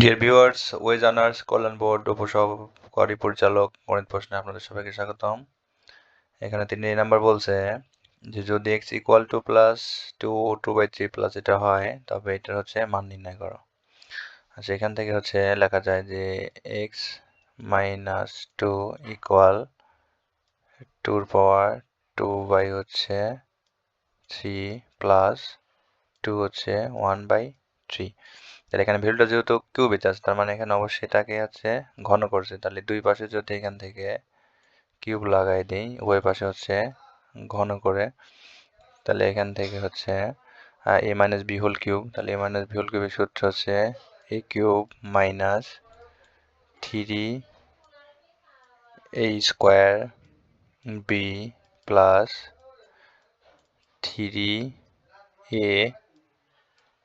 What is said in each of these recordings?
Deer viewers wage earners কল্যাণ board উপসহকারী পরিচালক গণিত প্রশ্নে আপনাদের সবাইকে স্বাগতম। এখানে তিন নাম্বার বলছে যে, যদি x equal to plus two two by three plus এটা হয়, তবে এটা হচ্ছে মান নির্ণয় করো। আচ্ছা এখান থেকে হচ্ছে লেখা যায় যে এক্স মাইনাস টু ইকুয়াল টুর পাওয়ার টু বাই হচ্ছে থ্রি প্লাস টু হচ্ছে ওয়ান বাই থ্রি তাহলে এখানে ভ্যালুটা যেহেতু কিউবিতে আছে তার মানে এখানে অবশ্যই এটাকে হচ্ছে ঘন করছে। তাহলে দুই পাশে যদি এখান থেকে কিউব লাগাই দিই, উভয় পাশে হচ্ছে ঘন করে, তাহলে এখান থেকে হচ্ছে A minus B whole cube তাহলে এ মাইনাস বি হোল কিউবের সূত্র হচ্ছে A cube minus three A square B plus three A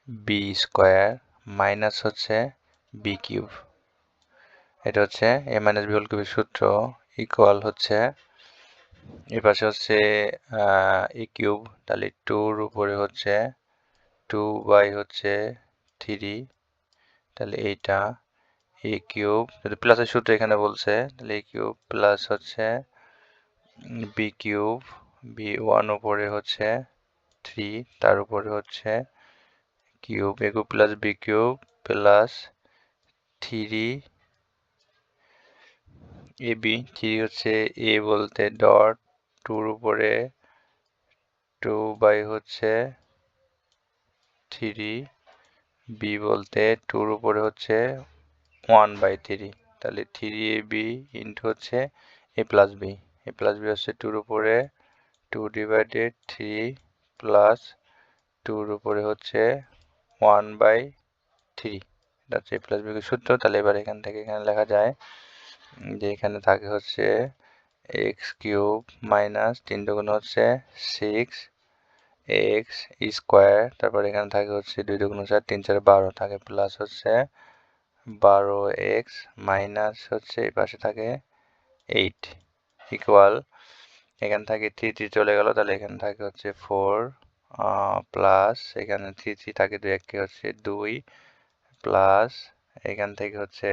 B square minus হচ্ছে বি কিউব এটা হচ্ছে এ মাইনাস বি হোল কিউবের সূত্র ইকুয়াল হচ্ছে, এর পাশে হচ্ছে এ কিউব তাহলে টুর উপরে হচ্ছে টু বাই হচ্ছে থ্রি তাহলে এইটা এ কিউব যদি প্লাসের সূত্র এখানে বলছে, তাহলে এ কিউব প্লাস হচ্ছে বি কিউব বি ওয়ান উপরে হচ্ছে থ্রি তার উপরে হচ্ছে cube A plus B cube plus three A B three হচ্ছে এ বলতে ডট টুর উপরে টু বাই হচ্ছে থ্রি বি বলতে টুর উপরে হচ্ছে ওয়ান বাই থ্রি তাহলে থ্রি এ বি ইন্টু হচ্ছে A plus B A plus B হচ্ছে টুর উপরে টু ডিভাইডেড থ্রি প্লাস টুর উপরে হচ্ছে ওয়ান বাই থ্রি। এটা এ প্লাস বিকে সূত্র, তাহলে এবার এখান থেকে এখানে লেখা যায় যে এখানে থাকে হচ্ছে এক্স কিউব মাইনাস তিন দুগুণ হচ্ছে সিক্স এক্স স্কোয়ার তারপর এখানে থাকে হচ্ছে দুই দুগুণ চার তিন চার বারো, থাকে প্লাস হচ্ছে বারো এক্স মাইনাস হচ্ছে এই পাশে থাকে এইট ইকুয়াল এখান থেকে থ্রি থ্রি চলে গেল, তাহলে এখানে থাকে হচ্ছে ফোর প্লাস এখানে থ্রি থ্রি থাকে দুই এককে হচ্ছে দুই প্লাস এখান থেকে হচ্ছে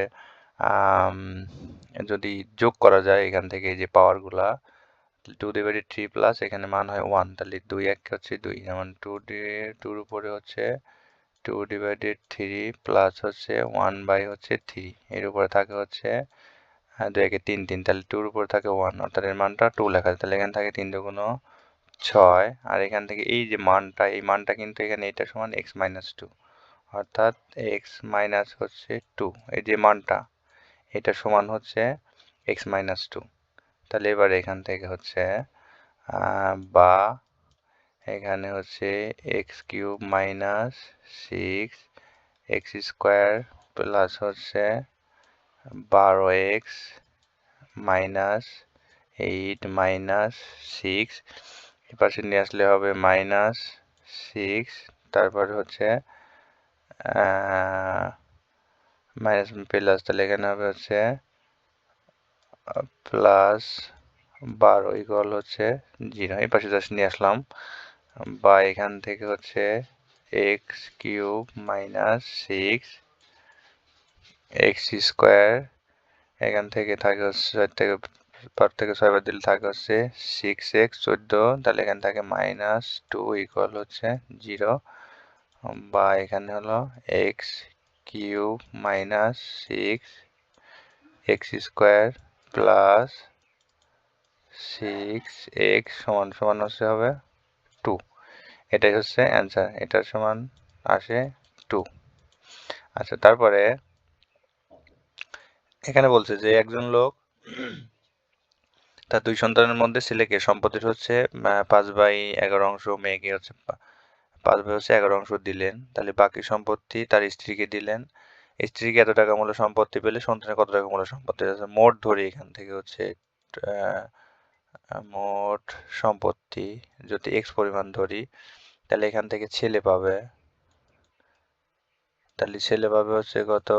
যদি যোগ করা যায় এখান থেকে এই যে পাওয়ারগুলা টু ডিভাইডেড থ্রি প্লাস এখানে মান হয় ওয়ান তাহলে দুই, এক হচ্ছে দুই, যেমন টু ডি টুর উপরে হচ্ছে টু ডিভাইডেড থ্রি প্লাস হচ্ছে ওয়ান বাই হচ্ছে থ্রি এর উপরে থাকে হচ্ছে দুই, একে তিন তিন, তাহলে টুর উপরে থাকে ওয়ান অর্থাৎ এর মানটা টু লেখা তাহলে এখানে থাকে তিন দুগুণ ছয়, আর এখান থেকে এই যে মানটা, এই মানটা কিন্তু এখানে এটা সমান এক্স মাইনাস টু অর্থাৎ এক্স মাইনাস হচ্ছে টু এই যে মানটা, এটা সমান হচ্ছে এক্স মাইনাস টু তাহলে এবার এখান থেকে হচ্ছে বা এখানে হচ্ছে x cube minus six x square plus হচ্ছে বারো x minus eight minus six এপাশে নিয়ে আসলে হবে মাইনাস সিক্স তারপর হচ্ছে মাইনাস প্লাস তাহলে এখানে হবে হচ্ছে প্লাস বারো ইকুয়াল হচ্ছে জিরো এই পাশে জাস্ট নিয়ে আসলাম। বা এখান থেকে হচ্ছে x cube minus six x square এখান থেকে থাকে হচ্ছে থেকে পার থেকে ছয় বার দিলে থাকে হচ্ছে সিক্স এক্স চোদ্দ, তাহলে এখানে থাকে মাইনাস টু ইকুয়াল হচ্ছে জিরো বা এখানে হলো x cube minus six x square plus six x সমান সমান হচ্ছে হবে টু এটাই হচ্ছে অ্যান্সার এটার সমান আসে টু আচ্ছা তারপরে এখানে বলছে যে একজন লোক তার দুই সন্তানের মধ্যে ছেলেকে সম্পত্তির হচ্ছে পাঁচ বাই এগারো অংশ মেয়েকে হচ্ছে, পাঁচ বাই হচ্ছে এগারো অংশ দিলেন। তাহলে বাকি সম্পত্তি তার স্ত্রীকে দিলেন। স্ত্রীকে এত টাকা মূল্য সম্পত্তি পেলে সন্তানের কত টাকা মূল্য সম্পত্তি আছে? মোট ধরি এখান থেকে হচ্ছে মোট সম্পত্তি যদি এক্স পরিমাণ ধরি, তাহলে এখান থেকে ছেলে পাবে, তাহলে ছেলে পাবে হচ্ছে কত?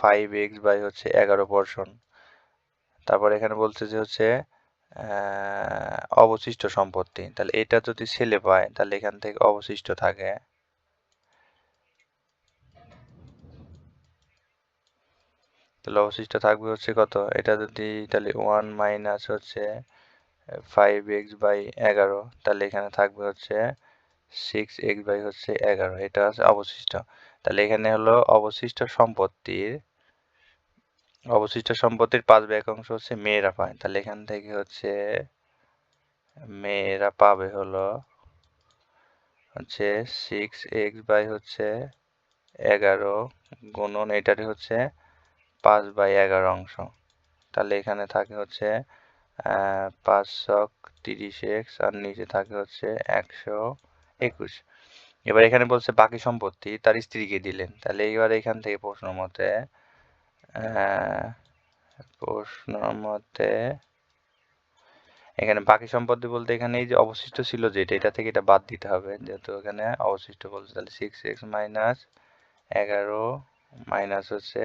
ফাইভ এক্স বাই হচ্ছে এগারো পার্সন তারপর এখানে বলছে যে হচ্ছে অবশিষ্ট সম্পত্তি। তাহলে এটা যদি ছেলে পায়, তাহলে এখান থেকে অবশিষ্ট থাকে। তাহলে অবশিষ্ট থাকবে হচ্ছে কত? এটা যদি তাহলে ওয়ান মাইনাস হচ্ছে ফাইভ এক্স বাই এগারো, তাহলে এখানে থাকবে হচ্ছে সিক্স এক্স বাই হচ্ছে এগারো, এটা হচ্ছে অবশিষ্ট। তাহলে এখানে হলো অবশিষ্ট সম্পত্তির অবশিষ্ট সম্পত্তির পাঁচ ভাগ অংশ হচ্ছে মেয়েরা পায়। তাহলে এখান থেকে হচ্ছে মেয়েরা পাবে হলো হচ্ছে সিক্স এক্স বাই হচ্ছে এগারো গুণন এটারই হচ্ছে পাঁচ বাই এগারো অংশ। তাহলে এখানে থাকে হচ্ছে পাঁচ তিরিশ এক্স আর নিচে থাকে হচ্ছে একশো একুশ। এবার এখানে বলছে বাকি সম্পত্তি তার স্ত্রীকে দিলেন। তাহলে এবার এখান থেকে প্রশ্ন মতে প্রশ্ন মতে এখানে বাকি সম্পত্তি বলতে এখানে এই যে অবশিষ্ট ছিল যেটা, এটা থেকে এটা বাদ দিতে হবে। যেহেতু এখানে অবশিষ্ট বলছে, তাহলে সিক্স এক্স মাইনাস এগারো মাইনাস হচ্ছে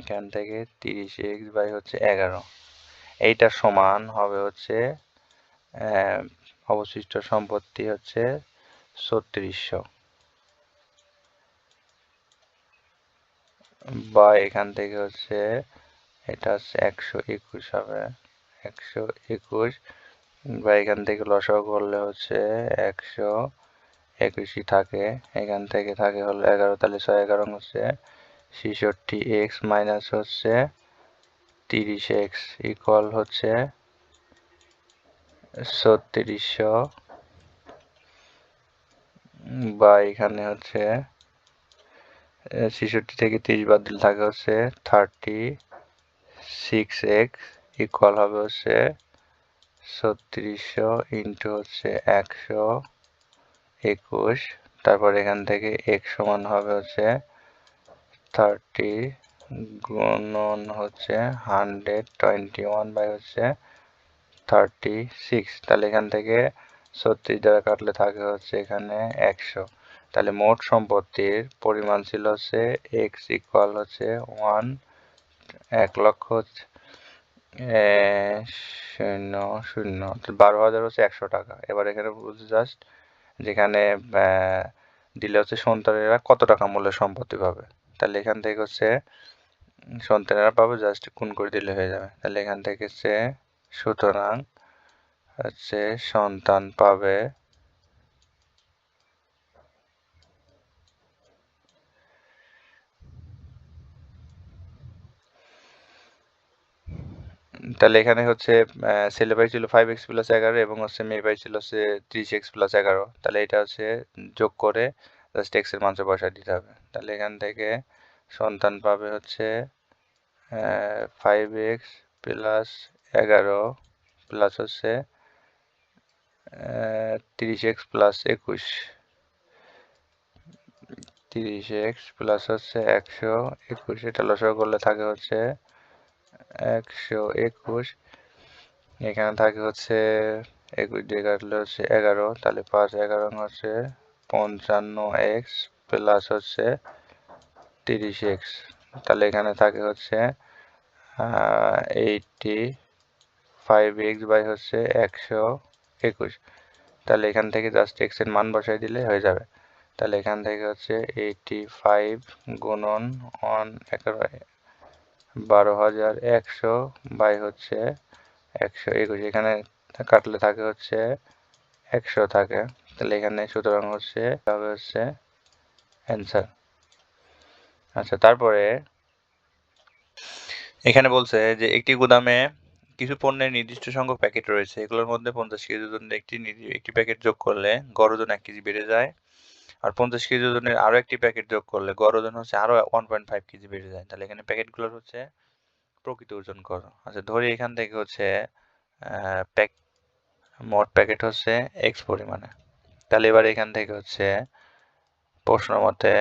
এখান থেকে তিরিশ এক্স বাই হচ্ছে এগারো। এইটার সমান হবে হচ্ছে অবশিষ্ট সম্পত্তি হচ্ছে ছত্রিশশো। বা এখান থেকে হচ্ছে এটা হচ্ছে একশো একুশ হবে। একশো একুশ বা এখান থেকে লসাও করলে হচ্ছে একশো একুশই থাকে। এখান থেকে থাকে হলো এগারো, তাহলে ছয় এগারো হচ্ছে ছেষট্টি এক্স মাইনাস হচ্ছে তিরিশ এক্স ইকুয়াল হচ্ছে ছত্রিশশো। বা এখানে হচ্ছে ছেষট্টি থেকে তিরিশ বাদ দিলে থাকে হচ্ছে থার্টি সিক্স এক্স ইকুয়াল হবে হচ্ছে ছত্রিশশো ইন্টু হচ্ছে একশো একুশ। তারপর এখান থেকে এক সমান হবে হচ্ছে থার্টি গুণন হচ্ছে হান্ড্রেড টোয়েন্টি ওয়ান বাই হচ্ছে থার্টি সিক্স তাহলে এখান থেকে ছত্রিশ দ্বারা কাটলে থাকে হচ্ছে এখানে একশো। তাহলে মোট সম্পত্তির পরিমাণ ছিল হচ্ছে এক্স ইকুয়াল হচ্ছে ওয়ান এক লক্ষ শূন্য শূন্য বারো হাজার হচ্ছে একশো টাকা। এবার এখানে বলছে জাস্ট যেখানে দিলে হচ্ছে সন্তানেরা কত টাকা মূল্যের সম্পত্তি পাবে? তাহলে এখান থেকে হচ্ছে, সন্তানেরা পাবে জাস্ট গুণ করে দিলে হয়ে যাবে। তাহলে এখান থেকে হচ্ছে, সুতরাং হচ্ছে সন্তান পাবে তাহলে এখানে হচ্ছে ছেলে ছিল ফাইভ এক্স প্লাস এগারো এবং হচ্ছে মেয়ে ভাই ছিল হচ্ছে ত্রিশ এক্স প্লাস এগারো। তাহলে এটা হচ্ছে যোগ করে জাস্ট এক্সের মানসে বসা দিতে হবে। তাহলে এখান থেকে সন্তান পাবে হচ্ছে ফাইভ এক্স প্লাস এগারো প্লাস হচ্ছে তিরিশ এক্স প্লাস একুশ। তিরিশ এক্স প্লাস হচ্ছে একশো একুশ। এটা লসও করলে থাকে হচ্ছে একশো একুশ। এখানে থাকে হচ্ছে একুশ দিয়ে কাটলে হচ্ছে এগারো, তাহলে পাঁচ এগারো হচ্ছে পঞ্চান্ন এক্স প্লাস হচ্ছে তিরিশ এক্স। তাহলে এখানে থাকে হচ্ছে এইটটি ফাইভ এক্স বাই হচ্ছে একশো একুশ। তাহলে এখান থেকে জাস্ট এক্সের মান বসাই দিলে হয়ে যাবে। তাহলে এখান থেকে হচ্ছে এইটটি ফাইভ গুণন একেবারে বারো হাজার একশো বাই হচ্ছে একশো একুশ। এখানে কাটলে থাকে হচ্ছে একশো থাকে। তাহলে এখানে সুতরাং হচ্ছে তবে হচ্ছে অ্যান্সার আচ্ছা তারপরে এখানে বলছে যে একটি গুদামে কিছু পণ্যের নির্দিষ্ট সংখ্যক প্যাকেট রয়েছে। এগুলোর মধ্যে পঞ্চাশ কেজি ওজনের একটি একটি প্যাকেট যোগ করলে গড় ওজন এক কেজি বেড়ে যায়। আর পঞ্চাশ কেজি ওজনের আরও একটি প্যাকেট যোগ করলে গড় ওজন হচ্ছে আরও ওয়ান পয়েন্ট ফাইভ কেজি বেড়ে যায়। তাহলে এখানে প্যাকেটগুলোর হচ্ছে প্রকৃত ওজন করো আচ্ছা ধরি এখান থেকে হচ্ছে প্যাক মোট প্যাকেট হচ্ছে এক্স পরিমাণে। তাহলে এবার এখান থেকে হচ্ছে প্রশ্ন মতে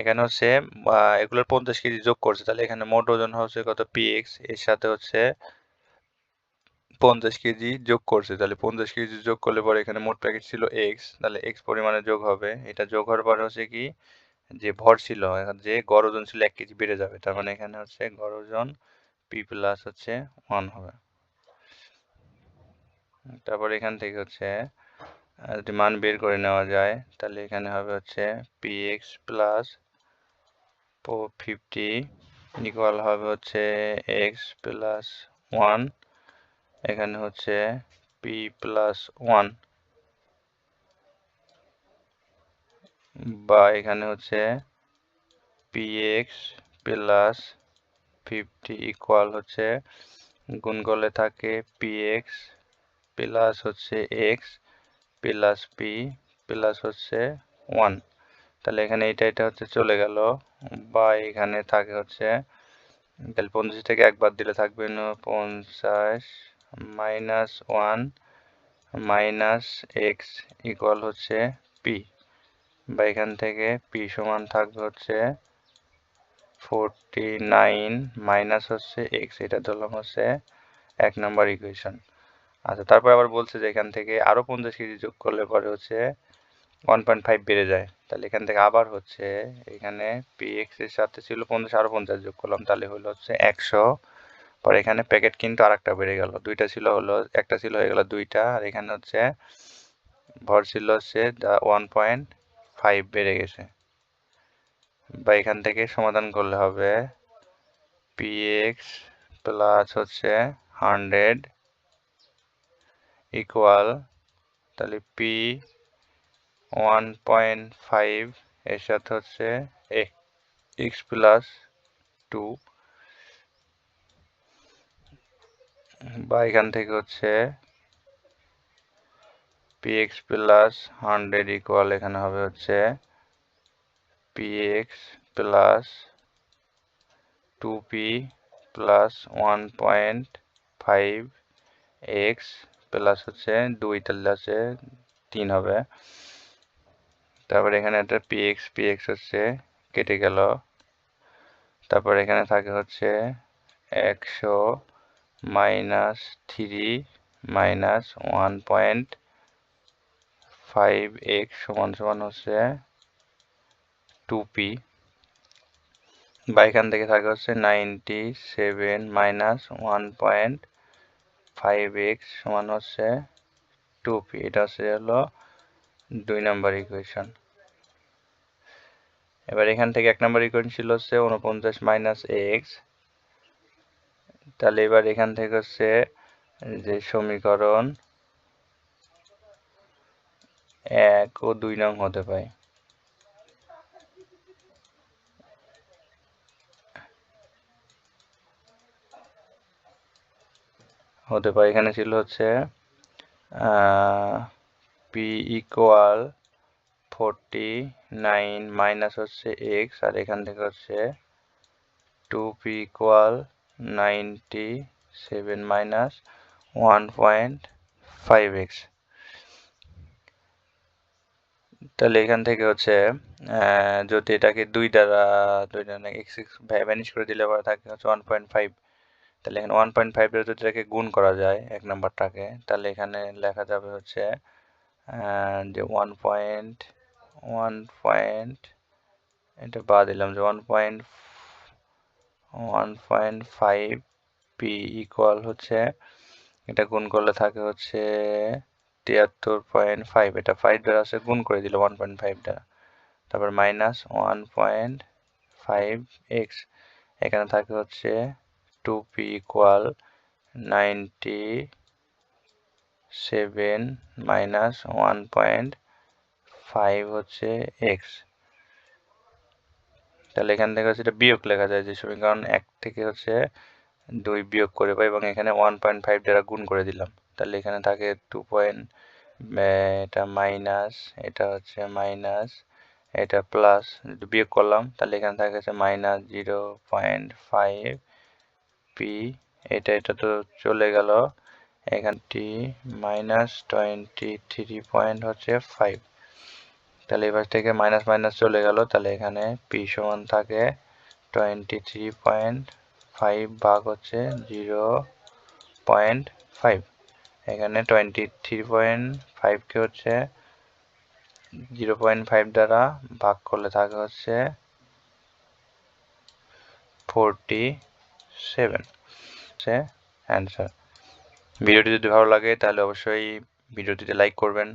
এখানে হচ্ছে এগুলোর পঞ্চাশ কেজি যোগ করছে, তাহলে এখানে মোট ওজন হচ্ছে কত? পি এক্সের সাথে হচ্ছে পঞ্চাশ কেজি যোগ করছে, তাহলে পঞ্চাশ কেজি যোগ করলে পরে এখানে মোট প্যাকেট ছিল এক্স তাহলে এক্স পরিমাণে যোগ হবে। এটা যোগ হওয়ার পরে হচ্ছে কি, যে ভর ছিল যে গড় ওজন ছিল এক কেজি বেড়ে যাবে, তার মানে এখানে হচ্ছে গড় ওজন পি প্লাস হচ্ছে ওয়ান হবে। তারপর এখান থেকে হচ্ছে যদি মান বের করে নেওয়া যায়, তাহলে এখানে হবে হচ্ছে p x plus fifty equal হবে হচ্ছে এক্স প্লাস ওয়ান এখানে হচ্ছে পি প্লাস ওয়ান বা এখানে হচ্ছে p x plus fifty equal হচ্ছে গুণ করলে থাকে পি এক্স প্লাস হচ্ছে এক্স প্লাস পি প্লাস হচ্ছে ওয়ান তাহলে এখানে এটা এটা হচ্ছে চলে গেল। বা এখানে থাকে হচ্ছে, তাহলে পঞ্চাশ থেকে একবার দিলে থাকবে পঞ্চাশ minus one minus x equal হচ্ছে পি বা এখান থেকে পি সমান থাকবে হচ্ছে ফোরটি নাইন মাইনাস হচ্ছে এক্স এটা ধরলাম হচ্ছে এক নম্বর ইকুয়েশন আচ্ছা তারপর আবার বলছে যে এখান থেকে আরও পঞ্চাশ কেজি যোগ করলে পরে হচ্ছে ওয়ান পয়েন্ট ফাইভ বেড়ে যায়। তাহলে এখান থেকে আবার হচ্ছে এখানে পি এক্সের সাথে ছিল পঞ্চাশ আরও পঞ্চাশ যোগ করলাম, তাহলে হলো হচ্ছে একশো পরে এখানে প্যাকেট কিন্তু আর একটা বেড়ে গেল। দুইটা ছিল হলো, একটা ছিল হয়ে গেল দুইটা, আর এখানে হচ্ছে ভর ছিল হচ্ছে ওয়ান পয়েন্ট ফাইভ বেড়ে গেছে। বা এখান থেকে সমাধান করলে হবে পি এক্স প্লাস হচ্ছে হান্ড্রেড ইকুয়াল তাহলে পি ওয়ান পয়েন্ট ফাইভ এর সাথে হচ্ছে এক্স প্লাস টু বা এখান থেকে হচ্ছে এক্স প্লাস হান্ড্রেড ইকুয়াল এখানে হবে হচ্ছে x plus two p plus one point five x plus হচ্ছে দুই, তাহলে আছে তিন হবে। তারপর এখানে একটা পি এক্স পি এক্স হচ্ছে কেটে গেল। তারপর এখানে থাকে হচ্ছে একশো minus three minus one point five x সমান সমান হচ্ছে টু পি। বা এখান থেকে থাকে হচ্ছে ninety seven minus one point five x সমান হচ্ছে টু পি। এটা হচ্ছে হলো দুই নম্বর ইকুয়েশন এবার এখান থেকে এক নম্বর ইকুয়েশন ছিল হচ্ছে উনপঞ্চাশ মাইনাস এক্স। তাহলে এবার এখান থেকে হচ্ছে যে সমীকরণ এক ও দুই নং হতে পারে। হতে পারে এখানে ছিল হচ্ছে p equal forty nine minus হচ্ছে এক্স আর এখান থেকে হচ্ছে two p equal ninety seven minus one point five x. তাহলে এখান থেকে হচ্ছে যদি এটাকে দুই দ্বারা দুই দ্বারা এক্স এক্স ভ্যানিশ করে দিলে পরে থাকে হচ্ছে ওয়ান পয়েন্ট ফাইভ তাহলে এখানে ওয়ান পয়েন্ট ফাইভ যদি এটাকে গুণ করা যায় এক নাম্বারটাকে, তাহলে এখানে লেখা যাবে হচ্ছে যে ওয়ান পয়েন্ট ওয়ান পয়েন্ট এটা বাদ দিলাম যে one point one point five p equal হচ্ছে, এটা গুণ করলে থাকে হচ্ছে তিয়াত্তর পয়েন্ট ফাইভ এটা ফাইভ দ্বারা আছে গুণ করে দিল ওয়ান পয়েন্ট ফাইভ দ্বারা। তারপর minus one point five x এখানে থাকে হচ্ছে two p equal ninety seven minus one point five হচ্ছে এক্স তাহলে এখান থেকে হচ্ছে এটা বিয়োগ লেখা যায় যে সমীকরণ এক থেকে হচ্ছে দুই বিয়োগ করে পাই এবং এখানে ওয়ান পয়েন্ট ফাইভ দ্বারা গুণ করে দিলাম। তাহলে এখানে থাকে টু পয়েন্ট এটা মাইনাস এটা হচ্ছে মাইনাস এটা প্লাস বিয়োগ করলাম। তাহলে এখানে থাকে হচ্ছে minus zero point five p এটা এটা তো চলে গেল। এখানটি মাইনাস টোয়েন্টি থ্রি পয়েন্ট হচ্ছে ফাইভ তাহলে এবার থেকে মাইনাস মাইনাস চলে গেল। তাহলে এখানে পি সমান থাকে টোয়েন্টি থ্রি পয়েন্ট ফাইভ ভাগ হচ্ছে জিরো পয়েন্ট ফাইভ এখানে টোয়েন্টি থ্রি পয়েন্ট ফাইভকে হচ্ছে জিরো পয়েন্ট ফাইভ দ্বারা ভাগ করলে থাকে হচ্ছে ফোরটি সেভেন হচ্ছে অ্যান্সার ভিডিওটি যদি ভালো লাগে তাহলে অবশ্যই ভিডিওটিতে লাইক করবেন।